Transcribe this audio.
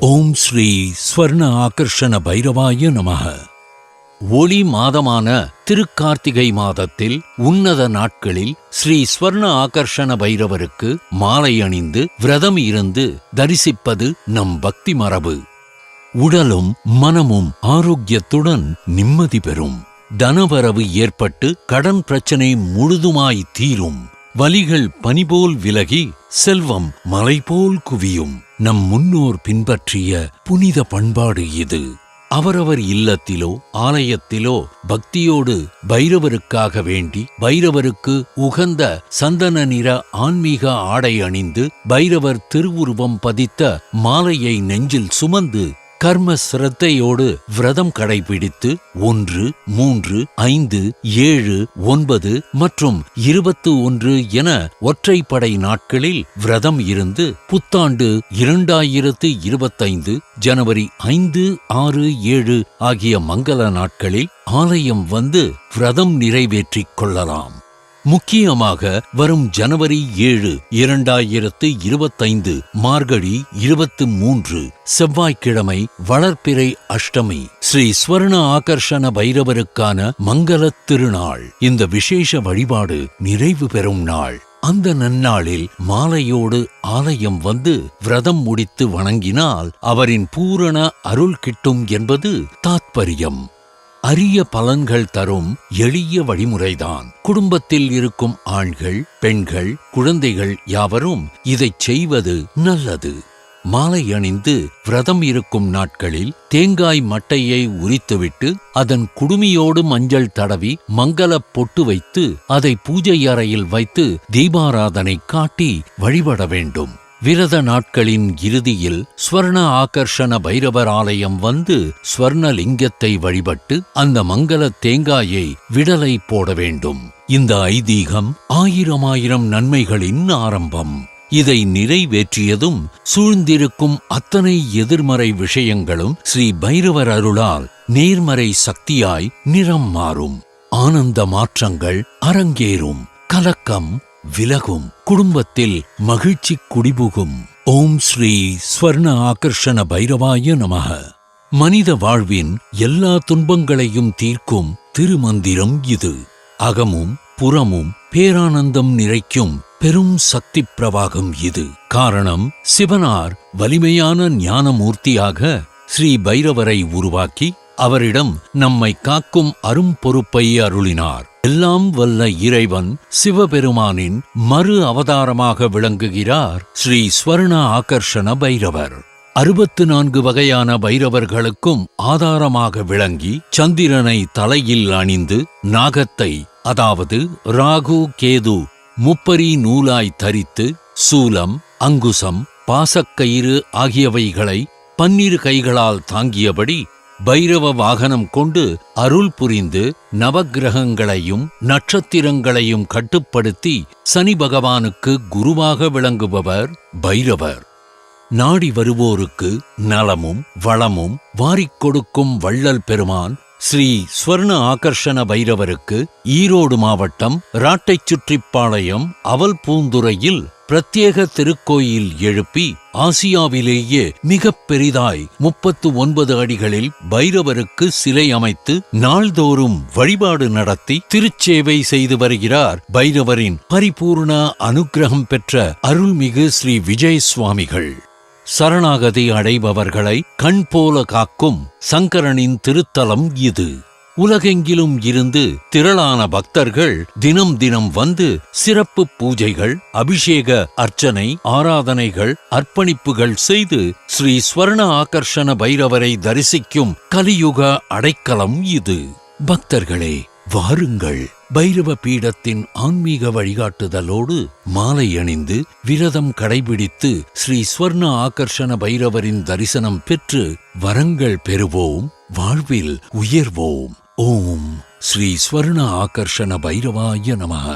ஓம் ஸ்ரீ ஸ்வர்ண ஆகர்ஷண பைரவாய நமக. ஒளி மாதமான திருக்கார்த்திகை மாதத்தில் உன்னத நாட்களில் ஸ்ரீ ஸ்வர்ண ஆகர்ஷண பைரவருக்கு மாலை அணிந்து விரதம் இருந்து தரிசிப்பது நம் பக்தி மரபு. உடலும் மனமும் ஆரோக்கியத்துடன் நிம்மதி பெறும். தனவரவு ஏற்பட்டு கடன் பிரச்சனை முழுதுமாய் தீரும். வலிகள் பனிபோல் விலகி செல்வம் மலைபோல் குவியும். நம் முன்னோர் பின்பற்றிய புனித பண்பாடு இது. அவரவர் இல்லத்திலோ ஆலயத்திலோ பக்தியோடு பைரவருக்காக வேண்டி பைரவருக்கு உகந்த சந்தன நிற ஆன்மீக ஆடை அணிந்து பைரவர் திருவுருவம் பதித்த மாலையை நெஞ்சில் சுமந்து கர்ம சிரத்தையோடு விரதம் கடைபிடித்து ஒன்று மூன்று ஐந்து ஏழு ஒன்பது மற்றும் இருபத்து ஒன்று என ஒற்றைப்படை நாட்களில் விரதம் இருந்து புத்தாண்டு இரண்டாயிரத்து இருபத்தைந்து ஜனவரி ஐந்து ஆறு ஏழு ஆகிய மங்கள நாட்களில் ஆலயம் வந்து விரதம் நிறைவேற்றிக் கொள்ளலாம். முக்கியமாக வரும் ஜனவரி ஏழு இரண்டாயிரத்து இருபத்தைந்து மார்கழி இருபத்து மூன்று செவ்வாய்க்கிழமை வளர்ப்பிறை அஷ்டமி ஸ்ரீ ஸ்வர்ண ஆகர்ஷண பைரவருக்கான மங்கள திருநாள். இந்த விசேஷ வழிபாடு நிறைவு பெறும் நாள். அந்த நன்னாளில் மாலையோடு ஆலயம் வந்து விரதம் முடித்து வணங்கினால் அவரின் பூரண அருள் கிட்டும் என்பது தாத்பரியம். அரிய பலன்கள் தரும் எளிய வழிமுறைதான். குடும்பத்தில் இருக்கும் ஆண்கள் பெண்கள் குழந்தைகள் யாவரும் இதைச் செய்வது நல்லது. மாலை அணிந்து விரதம் இருக்கும் நாட்களில் தேங்காய் மட்டையை உரித்துவிட்டு அதன் குடுமியோடு மஞ்சள் தடவி மங்களப் பொட்டு வைத்து அதை பூஜை அறையில் வைத்து தீபாராதனை காட்டி வழிபட வேண்டும். விரத நாட்களின் இறுதியில் ஸ்வர்ண ஆகர்ஷண பைரவர் ஆலயம் வந்து ஸ்வர்ண லிங்கத்தை வழிபட்டு அந்த மங்கள தேங்காயை விடலை போட வேண்டும். இந்த ஐதீகம் ஆயிரம் ஆயிரம் நன்மைகளின் ஆரம்பம். இதை நிறைவேற்றியதும் சூழ்ந்திருக்கும் அத்தனை எதிர்மறை விஷயங்களும் ஸ்ரீ பைரவர் அருளால் நேர்மறை சக்தியாய் நிறம் மாறும். ஆனந்த மாற்றங்கள் அரங்கேறும். கலக்கம் விலகும் குடும்பத்தில் மகிழ்ச்சி குடிபுகும். ஓம் ஸ்ரீ ஸ்வர்ண ஆகர்ஷண பைரவாய நமக. மனித வாழ்வின் எல்லா துன்பங்களையும் தீர்க்கும் திருமந்திரம் இது. அகமும் புறமும் பேரானந்தம் நிறைக்கும் பெரும் சக்தி பிரவாகம் இது. காரணம் சிவனார் வலிமையான ஞானமூர்த்தியாக ஸ்ரீ பைரவரை உருவாக்கி அவரிடம் நம்மை காக்கும் அரும்பொறுப்பை அருளினார். எல்லாம் வல்ல இறைவன் சிவபெருமானின் மறு அவதாரமாக விளங்குகிறார் ஸ்ரீ ஸ்வர்ண ஆகர்ஷண பைரவர். அறுபத்து நான்கு வகையான பைரவர்களுக்கும் ஆதாரமாக விளங்கி சந்திரனை தலையில் அணிந்து நாகத்தை அதாவது ராகு கேது முப்பரி நூலாய் தரித்து சூலம் அங்குசம் பாசக்கயிறு ஆகியவைகளை பன்னிரு கைகளால் தாங்கியபடி பைரவ வாகனம் கொண்டு அருள் புரிந்து நவகிரகங்களையும் நட்சத்திரங்களையும் கட்டுப்படுத்தி சனி பகவானுக்கு குருவாக விளங்குபவர் பைரவர். நாடி வருவோருக்கு நலமும் வளமும் வாரிக் கொடுக்கும் வள்ளல் பெருமான் ஸ்ரீ ஸ்வர்ண ஆகர்ஷண பைரவருக்கு ஈரோடு மாவட்டம் ராட்டைச் சுற்றிப்பாளையம் அவல் பூந்துறையில் பிரத்யேக திருக்கோயில் எழுப்பி ஆசியாவிலேயே மிக பெரிதாய் முப்பத்து ஒன்பது அடிகளில் பைரவருக்கு சிலை அமைத்து நாள்தோறும் வழிபாடு நடத்தி திருச்சேவை செய்து வருகிறார் பைரவரின் பரிபூர்ண அனுக்கிரகம் பெற்ற அருள்மிகு ஸ்ரீ விஜய் சுவாமிகள் சரணாகதி அடைபவர்களை கண் போல காக்கும் சங்கரனின் திருத்தலம் இது. உலகெங்கிலும் இருந்து திரளான பக்தர்கள் தினம் தினம் வந்து சிறப்பு பூஜைகள் அபிஷேக அர்ச்சனை ஆராதனைகள் அர்ப்பணிப்புகள் செய்து ஸ்ரீ ஸ்வர்ண ஆகர்ஷண பைரவரை தரிசிக்கும் கலியுக அடைக்கலம் இது. பக்தர்களே வாருங்கள். பைரவ பீடத்தின் ஆன்மீக வழிகாட்டுதலோடு மாலை அணிந்து விரதம் கடைபிடித்து ஸ்ரீ ஸ்வர்ண ஆகர்ஷண பைரவரின் தரிசனம் பெற்று வரங்கள் பெறுவோம் வாழ்வில் உயர்வோம். ஓம் ஸ்ரீ ஸ்வர்ண ஆகர்ஷண பைரவாய நமக